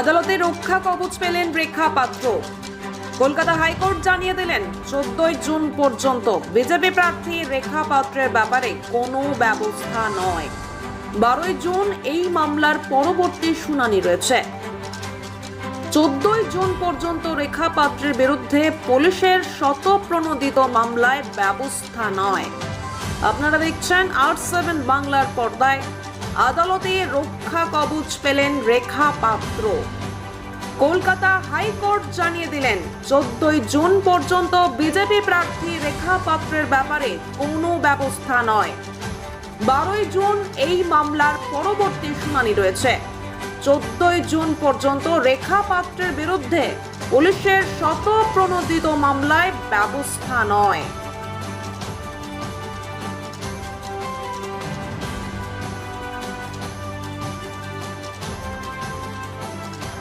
আদালতে রক্ষা কবচ পেলেন রেখা পাত্র। কলকাতা হাইকোর্ট জানিয়ে দিলেন, চোদ্দই জুন পর্যন্ত বিজেপি প্রার্থী রেখা পাত্রের ব্যাপারে কোনো ব্যবস্থা নয়। বারোই জুন এই মামলার পরবর্তী শুনানি রয়েছে। চোদ্দই জুন পর্যন্ত রেখা পাত্রের বিরুদ্ধে পুলিশের শতপ্রণোদিত মামলায় ব্যবস্থা নয়। আপনারা দেখছেন আর্ট সেভেন বাংলার পর্দায়। আদালতে রক্ষা কবচ পেলেন রেখা পাত্র। কলকাতা হাইকোর্ট জানিয়ে দিলেন, চোদ্দই জুন পর্যন্ত বিজেপি প্রার্থী রেখা পাত্রের ব্যাপারে কোনো ব্যবস্থা নয়। বারোই জুন এই মামলার পরবর্তী শুনানি রয়েছে। চোদ্দই জুন পর্যন্ত রেখা পাত্রের বিরুদ্ধে পুলিশের শত প্রণোদিত মামলায় ব্যবস্থা নয়।